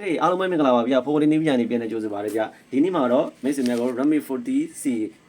ဟေးအားလုံးပဲမင်္ဂလာပါဗျာဖုန်းလေးနေပြန်နေပြန်နေကြိုးစားပါတယ်ဗျာဒီနေ့မှာတော့မိတ်ဆွေများကို Redmi 40C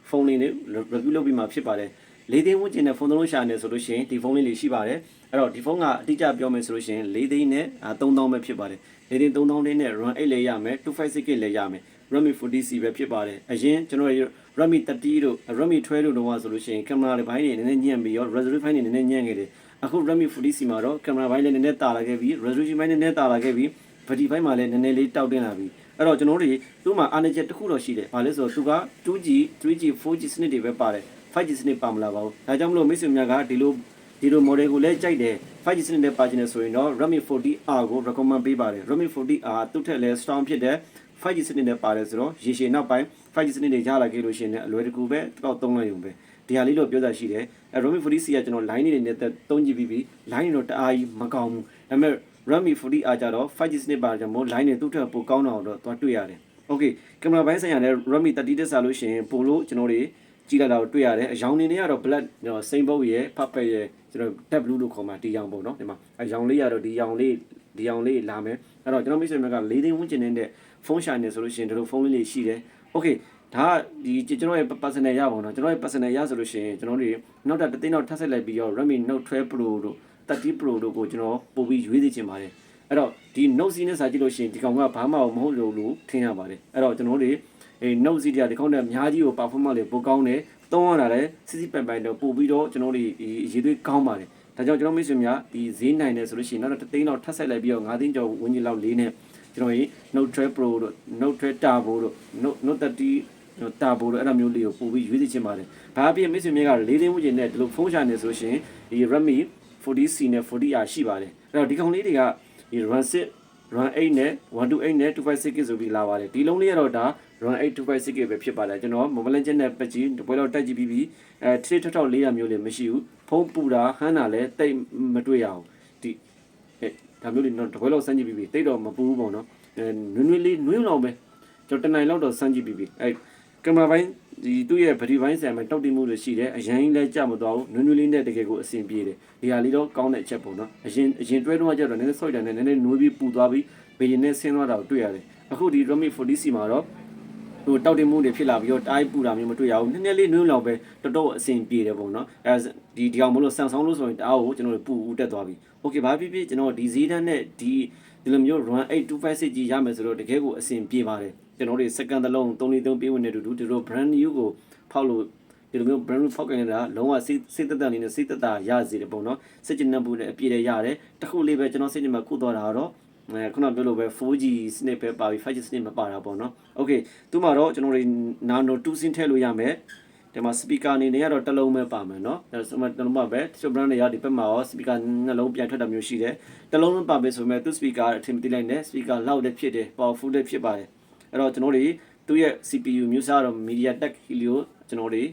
ဖုန်းလေးနဲ့ review လုပ်ပြီးမှဖြစ်ပါတယ်လေးသိန်းဝန်းကျင်နဲ့ဖုန်းသုံးလုံးရှာနေဆိုလို့ရှိရင်ဒီဖုန်းလေးလေးရှိပါတယ်အဲ့တော့ဒီဖုန်းကအတိအကျပြောမယ်ဆိုလို့ရှိရင်လေးသိန်းနဲ့3000ပဲဖြစ်ပါတယ်လေးသိန်း3000လေးနဲ့ run 8လည်းရမယ် 256GB လည်းရမယ် Redmi 40C ပဲဖြစ်ပါတယ်အရင်ကျွန်တော် Redmi 30တို့ Redmi 12တို့တော့ဆိုလို့ရှိရင်ကင်မရာတွေဘိုင်းတွေနည်းနည်းညံ့ပြီးရော resolution ဘိုင်းတွေနည်းနည်းညံ့ခဲ့တယ်အခု Redmi 40C မှာတော့ကင်မရာဘိုင်းလည်းနည်းနည်းတာလာခဲ့ပြီး resolution ဘိုင်းနည်းနည်းတာလာခဲ့ပြီး ဗတီဘိုင်းမှာလည်းနည်းနည်းလေးတောက်တင်လာပြီအဲ့တော့ကျွန်တော်တို့သူ့မှာအားနည်းချက်တစ်ခုတော့ရှိတယ်ဘာလဲဆိုတော့သူက 2G 3G 4G စနစ်တွေပဲပါတယ် 5G စနစ်ပါမလာပါဘူးဒါကြောင့်မလို့မိတ်ဆွေများကဒီလိုဒီလို model ကိုလည်းကြိုက်တယ် 5G စနစ်နဲ့ပါချင်တယ်ဆိုရင်တော့ Redmi 40R ကို recommend ပေးပါတယ် Redmi 40R သူ့ထက်လည်း strong ဖြစ်တဲ့ 5G စနစ်နဲ့ပါတယ်ဆိုတော့ရေရှည်နောက်ပိုင်း 5G စနစ်တွေရလာခဲ့လို့ရှိရင်လည်းအလွယ်တကူပဲတောက်သုံးလိုက်ရုံပဲဒီဟာလေးတော့ပြောတာရှိတယ်အဲ Redmi 40C ကကျွန်တော် line တွေနဲ့ 3GB ပြီး line တွေတော့တအားကြီးမကောင်းဘူးဒါပေမဲ့ Redmi 40 R ကြတော့ 5G စနစ်ပါကြမို့ line နဲ့သူ့ထက်ပိုကောင်းတော့တော့သွားတွေ့ရတယ်။ Okay ကင်မရာဘိုင်းဆိုင်ရာနဲ့ Redmi 30တက်စားလို့ရှိရင်ပိုလို့ကျွန်တော်တွေကြည့်လိုက်တာကိုတွေ့ရတယ်။အယောင်နေနေကတော့ black စိန်ဘုတ်ရဲ့ puppet ရဲ့ကျွန်တော် tab blue လို့ခေါ်မှာဒီရောင်ပေါ့နော်ဒီမှာအယောင်လေးကတော့ဒီရောင်လေးဒီရောင်လေးလာမယ်။အဲ့တော့ကျွန်တော်မိတ်ဆွေများက၄သိန်းဝန်းကျင်နေတဲ့ဖုန်းရှာနေဆိုလို့ရှိရင်ဒီလိုဖုန်းလေးလေးရှိတယ်။ Okay ဒါဒီကျွန်တော်ရဲ့ personal ရပါတော့ကျွန်တော်ရဲ့ personal ရဆိုလို့ရှိရင်ကျွန်တော်တို့နောက်တစ်သိန်းတော့ထပ်ဆက်လိုက်ပြီးတော့ Redmi Note 12 Pro တို့ 30 Pro တို့ကိုကျွန်တော်ပို့ပြီးရွေးသိချင်ပါတယ်အဲ့တော့ဒီ Note C နဲ့စာကြည့်လို့ရှိရင်ဒီကောင်ကဘာမှမဟုတ်လို့လို့ထင်ရပါတယ်အဲ့တော့ကျွန်တော်တို့အဲ Note C တရားဒီကောင်နဲ့အများကြီးကို performance လေးပိုကောင်းတယ်သုံးရတာလည်းစစ်စစ်ပိုင်ပိုင်တော့ပို့ပြီးတော့ကျွန်တော်တို့ဒီရေသွေးကောင်းပါတယ်ဒါကြောင့်ကျွန်တော်မိတ်ဆွေများဒီဈေးနိုင်တယ်ဆိုလို့ရှိရင်နောက်တစ်သိန်းတော့ထပ်ဆက်လိုက်ပြီးတော့9သိန်းကျော်ဝန်းကျင်လောက်လေးနဲ့ကျွန်တော်ရေ Note 12 Pro တို့ Note 12 Turbo တို့ Note Note 30တာပိုလို့အဲ့လိုမျိုးလေးကိုပို့ပြီးရွေးသိချင်ပါတယ်။ဘာဖြစ်မိတ်ဆွေများက၄သိန်းဝန်းကျင်နဲ့ဒီလိုဖုန်းချနေဆိုရှင်ဒီ Redmi 40C နဲ့ 40R ရှိပါတယ်။အဲ့တော့ဒီကောင်လေးတွေကဒီ Run 6 Run 8နဲ့128နဲ့ 256GB ဆိုပြီးလာပါတယ်။ဒီလုံးလေးကတော့ဒါ Run 8 256GB ပဲဖြစ်ပါတယ်။ကျွန်တော် Mobile Legends နဲ့ပတ်ကြီးတပွဲတော့တက်ကြည့်ပြီးပြီ။အဲထစ်ထထောက်400မျိုးလေးမရှိဘူး။ဖုန်းပူတာဟမ်းတာလည်းတိတ်မတွေ့ရအောင်။ဒီအဲဒါမျိုးလေးတော့တပွဲတော့စမ်းကြည့်ပြီးပြီ။တိတ်တော့မပူဘူးပေါ့နော်။အဲနွေးနွေးလေးနွေးလောင်ပဲ။ကျွန်တော်တနိုင်လောက်တော့စမ်းကြည့်ပြီးပြီ။အဲကင်မရာပိုင်း ဒီသူ့ရဲ့ဗဒီပိုင်းဆန်မှာတောက်တင်မှုတွေရှိတယ်အရင်လည်းကြမသွားဘူးနွေးနွေးလေးနဲ့တကယ်ကိုအဆင်ပြေတယ်ဒီဟာလေးတော့ကောင်းတဲ့အချက်ပေါ့နော်အရင်အရင်တွဲတော့ကြတော့နည်းနည်းဆော့ကြတယ်နည်းနည်းနွေးပြီးပူသွားပြီးဘေးရင်နဲ့ဆင်းသွားတာကိုတွေ့ရတယ်အခုဒီ Redmi 40C မှာတော့ဟိုတောက်တင်မှုတွေဖြစ်လာပြီးတော့တိုင်းပူတာမျိုးမတွေ့ရဘူးနည်းနည်းလေးနွေးလောင်ပဲတော်တော်အဆင်ပြေတယ်ပေါ့နော်အဲဒီဒီအောင်မလို့ဆန်ဆောင်လို့ဆိုရင်တအားကိုကျွန်တော်တို့ပူဦးတက်သွားပြီโอเคဘာဖြစ်ဖြစ်ကျွန်တော်ဒီဈေးတန်းနဲ့ဒီဒီလိုမျိုး run 8256ကြီးရမယ်ဆိုတော့တကယ်ကိုအဆင်ပြေပါတယ် ကျွန်တော်တို့ second တစ်လုံး3 3ပေးဝင်နေတူတူဒီလို brand new ကိုဖောက်လို့ဒီလိုမျိုး brand new ဖောက်ကြနေတာလုံးဝစိတ်စိတ်သက်သက်လေးနဲ့စိတ်သက်သာရစေတယ်ပေါ့နော်စိတ်ကျဉ်နှံ့ဖို့လည်းအပြည့်လည်းရတယ်တခုလေးပဲကျွန်တော်စိတ်ကျဉ်မှာကုသွားတာတော့အဲခုနပြောလို့ပဲ 4G စနစ်ပဲပါပြီး 5G စနစ်မပါတာပေါ့နော်။ Okay သူမှာတော့ကျွန်တော်တို့ Nano 2 SIM ထည့်လို့ရမယ်။ဒီမှာ speaker အနေနဲ့ကတော့တစ်လုံးပဲပါမယ်နော်။အဲဆိုမှတစ်လုံးပါပဲ။ brand တွေကဒီဘက်မှာရော speaker နှလုံးပြန်ထွက်တာမျိုးရှိတယ်။တစ်လုံးလုံးပါပဲဆိုပေမဲ့သူ speaker အထင်မသိလိုက်နဲ့ speaker loud လည်းဖြစ်တယ် powerful လည်းဖြစ်ပါတယ်။ အဲ့တော့ကျွန်တော်တို့သူ့ရဲ့ CPU မျိုးစားတော့ MediaTek Helio ကျွန်တော်တို့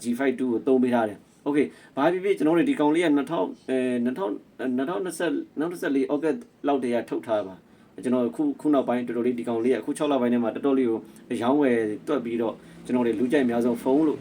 G52 ကိုသုံးပေးထားတယ်။ Okay ဘာဖြစ်ဖြစ်ကျွန်တော်တို့ဒီကောင်လေးက2000အဲ2000 2020 2024 August လောက်တည်းကထုတ်ထားပါကျွန်တော်ခုခုနောက်ပိုင်းတော်တော်လေးဒီကောင်လေးကအခု6လပိုင်းထဲမှာတော်တော်လေးကိုရောင်းဝယ်တွက်ပြီးတော့ကျွန်တော်တွေလူကြိုက်အများဆုံးဖုန်းလို့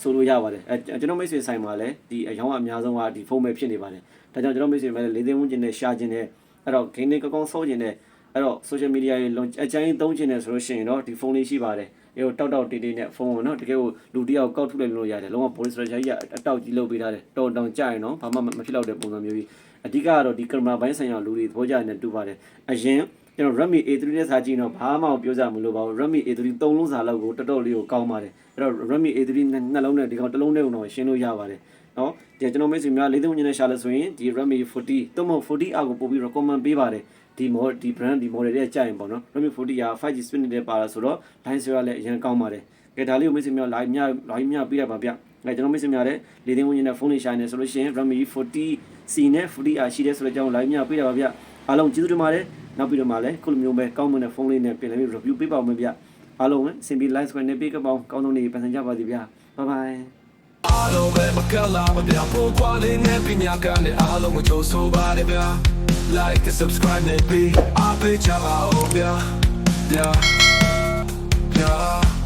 ဆိုလို့ရပါတယ်အဲကျွန်တော်မိတ်ဆွေဆိုင်မှာလည်းဒီအယောင်းအများဆုံးကဒီဖုန်းပဲဖြစ်နေပါတယ်ဒါကြောင့်ကျွန်တော်မိတ်ဆွေလည်းလေးသိန်းဝန်းကျင်နဲ့ရှာခြင်းနဲ့အဲ့တော့ game တွေကောင်းကောင်းစောခြင်းနဲ့ အဲ့တော့ social media တွေလုံးအကျဉ်းသုံးခြင်းနဲ့ဆိုလို့ရှိရင်တော့ဒီဖုန်းလေးရှိပါတယ်အဲတောက်တောက်တေးတေးနဲ့ဖုန်းကိုနော်တကယ်ကိုလူတယောက်ကောက်ထုတ်လိုက်လို့ရတယ်လုံးဝ police strategy ကြီးအတောက်ကြီးလုပ်ပေးထားတယ်တောင်တောင်ကြရင်နော်ဘာမှမဖြစ်တော့တဲ့ပုံစံမျိုးကြီးအဓိကကတော့ဒီကင်မရာဘိုင်းဆိုင်ရာလူတွေသဘောကျနေတူပါတယ်အရင်ကျွန်တော် Redmi A3 နဲ့စာကြည့်တော့ဘာမှပြောကြမလို့ပါဘူး Redmi A3 သုံးလုံးစာလောက်ကိုတော်တော်လေးကိုကောင်းပါတယ်အဲ့တော့ Redmi A3 နှလုံးနဲ့ဒီကောင်တစ်လုံးနဲ့တော့ရှင်းလို့ရပါတယ်နော်ဒီကျွန်တော်မိတ်ဆွေများလေးသုံးညနေရှာလို့ဆိုရင်ဒီ Redmi 40သုံးမ40အကိုပို့ပြီး recommend ပေးပါတယ် ဒီ model ဒီ brand ဒီ model တွေကကြာရင်ပေါ့နော် Redmi 40က 5G speed နဲ့ပါလာဆိုတော့ line ဆွဲရလည်းအရင်ကောင်းပါတယ်ကဲဒါလေးကိုမိတ်ဆွေများ line မြ line မြပြလိုက်ပါဗျအဲကျွန်တော်မိတ်ဆွေများလည်းလေးသိန်းဝန်းကျင်နဲ့ဖုန်းလေးရှာနေဆိုလို့ရှိရင် Redmi 40C နဲ့ 40R ရှိတဲ့ဆိုတော့ကျွန်တော် line မြပြလိုက်ပါဗျအားလုံးကျေးဇူးတင်ပါတယ်နောက်ပြီးတော့မှလည်းခုလိုမျိုးပဲကောင်းမွန်တဲ့ဖုန်းလေးနဲ့ပြင်လည်း review ပေးပါဦးမယ်ဗျအားလုံးစင်ပြီး live square နဲ့ပေးကပောင်းကောင်းဆုံးနေပန်ဆင်ကြပါသည်ဗျ bye bye အားလုံးပဲမကလာမပြဖို့ကွာလေးနဲ့ပညာကနဲ့အားလုံးကိုကြိုးဆိုပါရဗျာ like and subscribe နဲ့ပြီးအားပေးချပါဦးဗျာ yeah yeah